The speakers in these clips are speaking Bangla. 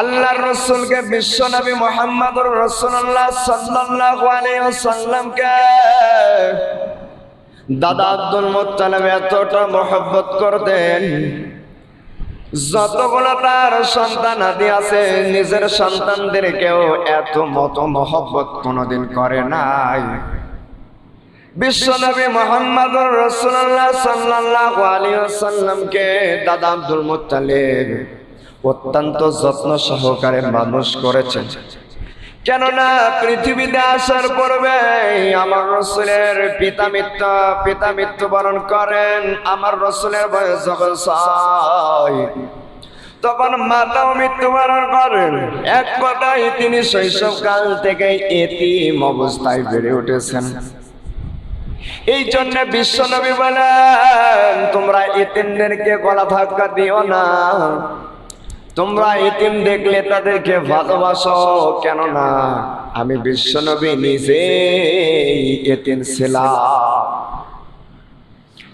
আল্লাহর রসুলকে বিশ্ব নবী মোহাম্মদুর রসুল্লাহ সাল্লাল্লাহু আলাইহি ওয়াসাল্লামকে দাদা আব্দুল মুত্তালিব এতটা মহব্বত করতেন, যতগুলো তার সন্তান আদি আছে, নিজের সন্তানদেরকেও এত মতো মহব্বত কোনোদিন করে নাই। বিশ্বনবী মোহাম্মদুর রসুল্লাহ সাল্লাল্লাহু আলাইহি ওয়াসাল্লামকে দাদা আব্দুল মুত্তালিব অত্যন্ত যত্ন সহকারে মানুষ করেছেন কেননা পৃথিবীতে আসার পূর্বে আমার রসুলের পিতা মৃত্যু পিতা মৃত্যুবরণ করেন, আমার রসুলের বয়স যখন তখন মাতাও মৃত্যুবরণ করেন। এক কথায় তিনি শৈশবকাল থেকে এতিম অবস্থায় বেড়ে উঠেছেন। এই জন্য বিশ্বনবী বলেন, তোমরা এতিমদেরকে গলা ধাক্কা দিও না। তোমরা এতিম দেখলে তাদেরকে ভালোবাসো, কেননা আমি বিশ্বনবী নিজে এতিম ছিলাম।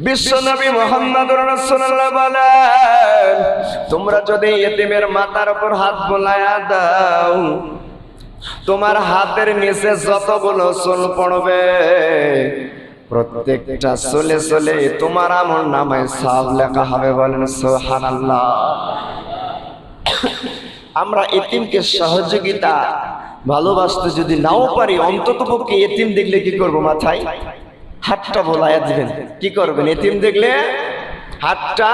বিশ্বনবী মোহাম্মদুর রাসূলুল্লাহ বলেন, তোমরা যদি এতিমের মাথার উপর হাত বোলায়া দাও, তোমার হাতের নিচে যতগুলো চুল পড়বে, প্রত্যেকটা চলে চলে তোমার আমল নামায় সব লেখা হবে বলেন সুবহানাল্লাহ। আমরা এতিমকে সহযোগিতা ভালোবাসতে যদি নাও পারি অন্তত পক্ষে এতিম দেখলে কি করব মাথায়? হাতটা বোলাইয়া দিবেন। কি করবেন? এতিম দেখলে হাতটা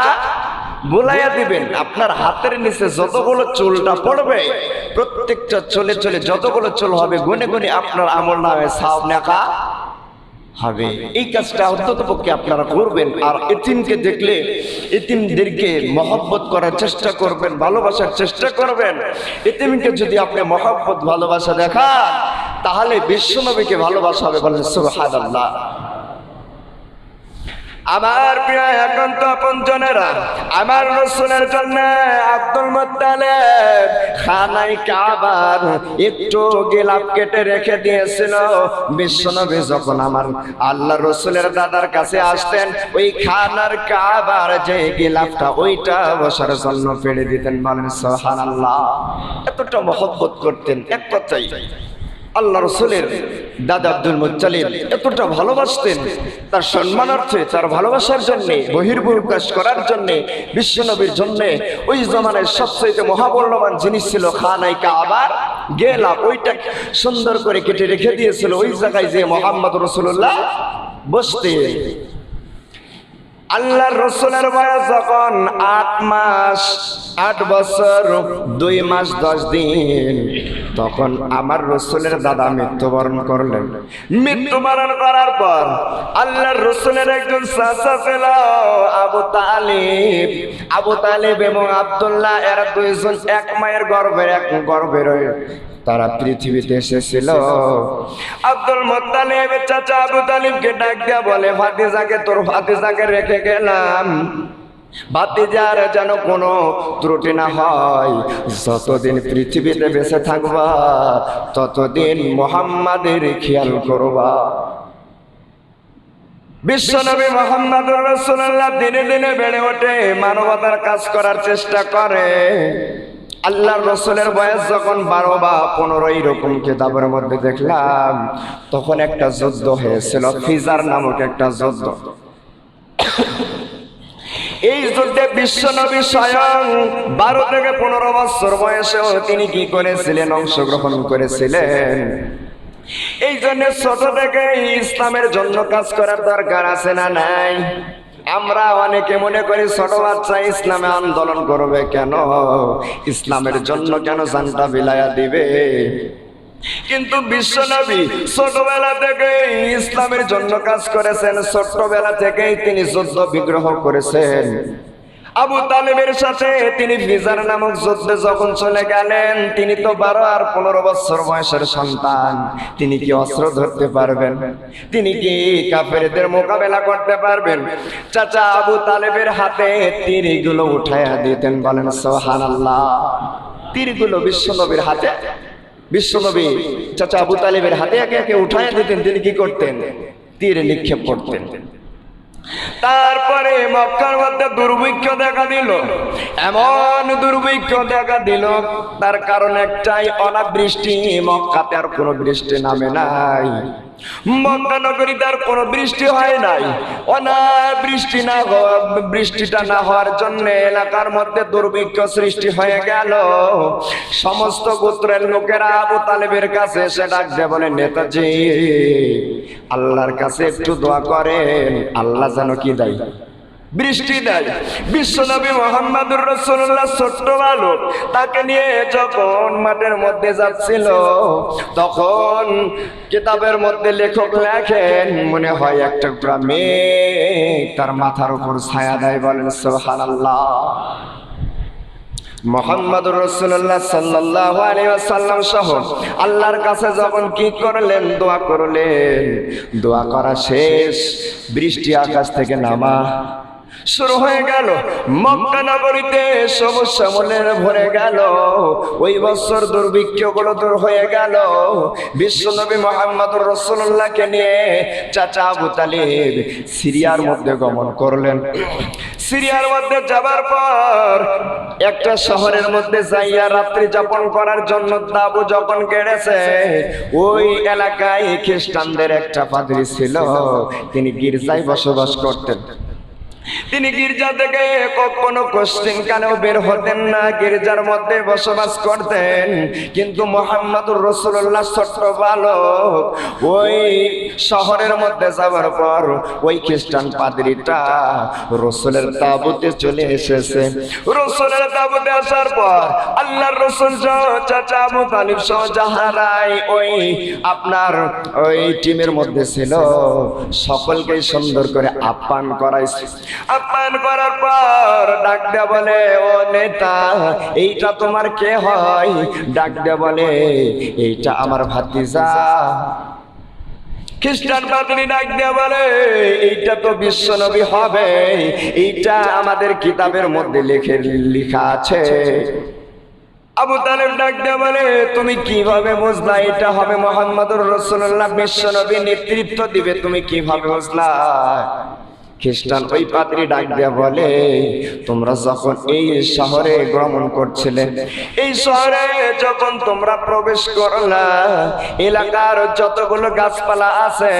বোলাইয়া দিবেন। আপনার হাতের নিচে যতগুলো চুলটা পড়বে প্রত্যেকটা চলে চলে যতগুলো চুল হবে গুনে গুনে আপনার আমল নামে সাব নেখা হবে। এই কাজটা অন্তত পক্ষে আপনারা করবেন। আর এতিমকে দেখলে এতিমদেরকে মহব্বত করার চেষ্টা করবেন, ভালোবাসার চেষ্টা করবেন। এতিমকে যদি আপনি মহব্বত, ভালোবাসা দেখান, তাহলে বিশ্বনবীকে ভালোবাসা হবে বলেন সুবহানাল্লাহ। আমার প্রিয় একান্ত আপনজনেরা, আমার রসুলের জন্য আব্দুল মুত্তালিব খানাই কাবার একটু গিলাপ কেটে রেখে দিয়েছিল। বিশ্বনবী যখন আমার আল্লাহ রসুলের দাদার কাছে আসতেন, ওই খানার কাবার যে গিলাপটা, ওইটা বসার জন্য ফেলে দিতেন, বলেন সোহান আল্লাহ এতটা মহব্বত করতেন, এক কথাই আল্লাহ রসুলের দাদা আব্দুল মুচ্চালিম এতটা ভালোবাসতেন, তার সম্মানার্থে, তার ভালোবাসার জন্য বহির্প্রকাশ করার জন্য, বিশ্বনবীর জন্য, ওই জমানায় সবচেয়ে মহামূল্যবান জিনিস ছিল খানাইকা আবার গেলাম, ওইটা সুন্দর করে কেটে রেখে দিয়েছিল ওই জায়গায় যে মোহাম্মদ রসুল্লাহ বসতে। আল্লাহর রসুলের বয়স যখন আট মাস, আট বছর, দুই মাস, দশ দিন। তখন আমার রসুলের দাদা মৃত্যুবরণ করলেন। মৃত্যুবরণ করার পর আল্লাহর রসুলের একজন চাচা ছিল, আবু তালিব। আবু তালিব এবং আব্দুল্লাহ, এরা দুইজন এক মায়ের গর্ভের এক গর্ভের তারা পৃথিবীতে এসেছিল। আব্দুল মোত্তালিব চাচা আবু তালিবকে ডাক দিয়া বলে, ভাতিজাকে তোর ভাতিজাকে রেখে গেলাম। ভাতিজার যেন কোনো ত্রুটি না হয়। যতদিন পৃথিবীতে বেঁচে থাকবা, ততদিন মোহাম্মাদের খেয়াল করবা। বিশ্বনবী মোহাম্মদ রসুল্লাহ দিনে দিনে বেড়ে ওঠে মানবতার কাজ করার চেষ্টা করে। আল্লাহর রসুলের বয়স যখন বারো বা পনেরো এইরকম কিতাবের মধ্যে দেখলাম, তখন একটা যুদ্ধ হয়েছিল, ফিজার নামক একটা যুদ্ধ। এই যুদ্ধে বিশ্বনবী স্বয়ং বারো থেকে পনেরো বছর বয়সেও তিনি কি করেছিলেন, অংশগ্রহণ করেছিলেন? এই জন্য ছোট থেকে ইসলামের জন্য কাজ করার দরকার আছে না নাই? আমরা অনেকে মনে করি ছোট বাচ্চা ইসলামে আন্দোলন করবে কেন? ইসলামের জন্য কেন জানটা বিলায়া দিবে? কিন্তু বিশ্বনবী ছোটবেলা থেকে ইসলামের জন্য কাজ করেছেন। ছোট্টবেলা থেকেই তিনি যুদ্ধ বিগ্রহ করেছেন। আবু তালেবের সাথে তিনি ফিজার নামক যুদ্ধে যখন চলে গেলেন, তিনি তো বারো আর পনেরো বছর বয়সের সন্তান। তিনি কি অস্ত্র ধরতে পারবেন? তিনি কি কাফেরদের মোকাবেলা করতে পারবেন? চাচা আবু তালেবের হাতে তীরগুলো উঠাইয়া দিতেন, বলেন সোহান আল্লাহ তীরগুলো বিশ্বনবীর হাতে বিশ্বনবী চাচা আবু তালেবের হাতে একে একে উঠায় দিতেন, তিনি কি করতেন? তীর নিক্ষেপ করতেন। তারপরে মক্কার মধ্যে দুর্ভিক্ষ দেখা দিল। এমন দুর্ভিক্ষ দেখা দিল, তার কারণ একটাই, অনাবৃষ্টি। মক্কাতে আর কোনো বৃষ্টি নামে নাই। সমস্ত গোত্রের লোকেরা আবু তালেবের কাছে এসে ডাক বলে, নেতাজি, আল্লাহর কাছে একটু দোয়া করেন। আল্লাহ যেন কি দেয়? বৃষ্টি দেয়। বিশ্বনবী মোহাম্মদুর রসুল্লাহ ছোট্ট বালক তাকে নিয়ে যখন মাঠের মধ্যে যাচ্ছিল, তখন কিতাবের মধ্যে লেখক লেখেন, মনে হয় একটা গ্রামে তার মাথার উপর ছায়া দেয় বলেন সোহান আল্লাহ মোহাম্মদুর রসুল্লাহ সাল্লাহ আলিয়াল্লাম সহ আল্লাহর কাছে যখন কি করলেন? দোয়া করলেন। দোয়া করা শেষ। বৃষ্টি আকাশ থেকে নামা। শুরু হয়ে গেল। মক্কা নগরীতে সবুজ শ্যামলের ভরে গেল। ওই বছর দুর্ভিক্ষগুলো দূর হয়ে গেল। বিশ্বনবী মোহাম্মদুর রসুল্লাহকে নিয়ে চাচা আবু তালিব সিরিয়ার মধ্যে গমন করলেন। সিরিয়ার মধ্যে যাবার পর একটা শহরের মধ্যে যাইয়া রাত্রি যাপন করার জন্য তাবু যখন কেড়েছে, ওই এলাকায় খ্রিস্টানদের একটা পাদ্রী ছিল। তিনি গির্জায় বসবাস করতেন। তিনি গির্জা থেকে কখনো কোশ্চিন কানেও বের হতেন না, গির্জার মধ্যে বসবাস করতেন। কিন্তু মোহাম্মদুর রসুল্লাহ ছোট্ট বালক, ওই শহরের মধ্যে যাওয়ার পর ওই খ্রিস্টান পাদ্রিটা রসুলের তাবুতে চলে এসেছে। রসুলের তাবুতে আসার পর আল্লাহর রসুল চাচা আবু তালিব ওই আপনার ওই টিমের মধ্যে ছিল সকলকে সুন্দর করে আপ্যান করাইছে। আপ্যায়ন করার পর ডাক বলে, ও নেতা, এইটা তোমার কে হয়? ডাক বলে, এইটা আমার ভাতিজা। খ্রিস্টান ডাক দেয়া বলে, এইটা তো বিশ্ব নবী হবে। এইটা আমাদের কিতাবের মধ্যে লিখে, লেখা আছে। আবু তালেব ডাক দেয়া বলে, তুমি কীভাবে বুঝলা এটা হবে মোহাম্মদুর রসুল্লাহ? বিশ্ব নবী নেতৃত্ব দিবে, তুমি কীভাবে বুঝলা? খ্রিস্টান ওই পাত্রী ডাক দেয়া বলে, তোমরা যখন এই শহরে ভ্রমণ করছিলে, এই শহরে যখন তোমরা প্রবেশ করলা, এলাকার যতগুলো গাছপালা আছে,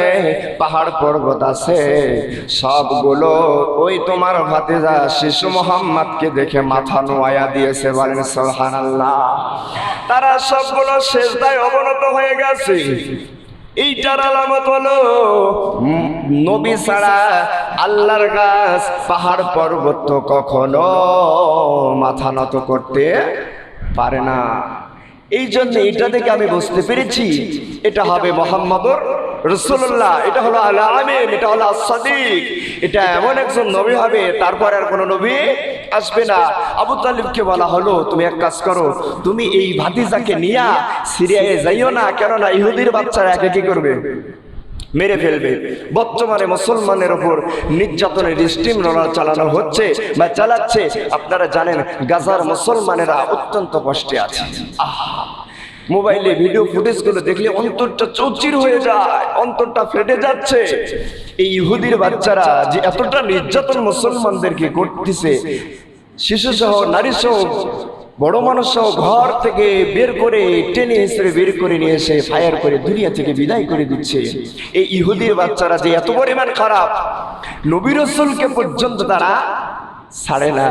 পাহাড় পর্বত আছে, সবগুলো ওই তোমার ভাতিজা শিশু মোহাম্মদকে দেখে মাথা নোয়া দিয়েছে বলেন সোহান তারা সবগুলো শেষদায় অবনত হয়ে গেছে। এইটার আলামত হলো, নবী ছাড়া আল্লাহর গাছ পাহাড় পর্বত কখনো মাথা নত করতে পারে না। এই জন্য এটা থেকে আমি বুঝতে পেরেছি, এটা হবে মোহাম্মদর রসুল্লাহ এটা হলো আল আমিন, এটা হলো সাদিক এটা এমন একজন নবী হবে, তারপর আর কোনো নবী আসবে না। আবু তালিবকে বলা হলো, তুমি এক কাজ করো, তুমি এই ভাতিজাকে নিয়া সিরিয়ায় যাইও না, কেননা ইহুদির বাচ্চারা একে কি করবে? মেরে ফেলবে। বর্তমানে মুসলমানের ওপর নির্যাতনের স্টিম রোলার চালানো হচ্ছে বা চালাচ্ছে। আপনারা জানেন, গাজার মুসলমানেরা অত্যন্ত কষ্টে আছে। আহা! মোবাইলে ভিডিও ফুটেজগুলো দেখলে অন্তরটা চৌচির হয়ে যায় অন্তরটা ফেটে যাচ্ছে। এই ইহুদির বাচ্চারা যে এতটা নির্যাতন মুসলমানদেরকে করতেছে শিশু সহ নারী সহ বড় মানুষ সহ ঘর থেকে বের করে টেনে হিসেবে বের করে নিয়ে এসে ফায়ার করে দুনিয়া থেকে বিদায় করে দিচ্ছে। এই ইহুদির বাচ্চারা যে এত পরিমাণ খারাপ নবী রসুলকে পর্যন্ত তারা ছাড়ে না